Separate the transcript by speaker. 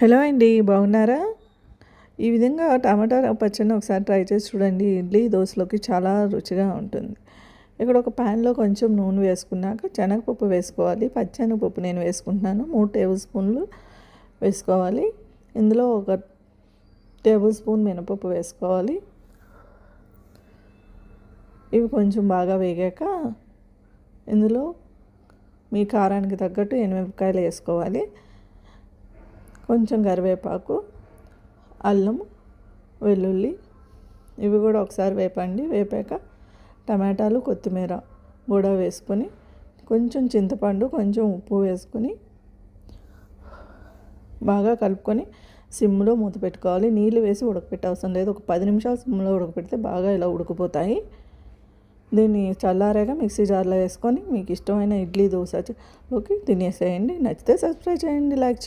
Speaker 1: Hello అండి బాగున్నారా? ఈ విధంగా టమాటా పచ్చడిని ఒకసారి ట్రై చేసి చూడండి. ఇడ్లీ దోశలోకి చాలా రుచిగా ఉంటుంది. ఇక్కడ ఒక ప్యాన్లో కొంచెం నూనె వేసుకున్నాక శనగపప్పు వేసుకోవాలి. పచ్చనగపప్పు నేను వేసుకుంటున్నాను. మూడు టేబుల్ స్పూన్లు వేసుకోవాలి. ఇందులో ఒక టేబుల్ స్పూన్ మినపప్పు వేసుకోవాలి. ఇవి కొంచెం బాగా వేగాక ఇందులో మీ కారానికి తగ్గట్టు ఎనిమిరపకాయలు వేసుకోవాలి. కొంచెం కరివేపాకు అల్లం వెల్లుల్లి ఇవి కూడా ఒకసారి వేపండి. వేపాక టమాటాలు కొత్తిమీర కూడా వేసుకొని కొంచెం చింతపండు కొంచెం ఉప్పు వేసుకొని బాగా కలుపుకొని సిమ్లో మూత పెట్టుకోవాలి. నీళ్ళు వేసి ఉడకపెట్టే అవసరం లేదు. ఒక పది నిమిషాలు సిమ్లో ఉడకపెడితే బాగా ఇలా ఉడికిపోతాయి. దీన్ని చల్లారాక మిక్సీ జార్లో వేసుకొని మీకు ఇష్టమైన ఇడ్లీ దోశలోకి తినేసేయండి. నచ్చితే సబ్స్క్రైబ్ చేయండి లైక్ చేయండి.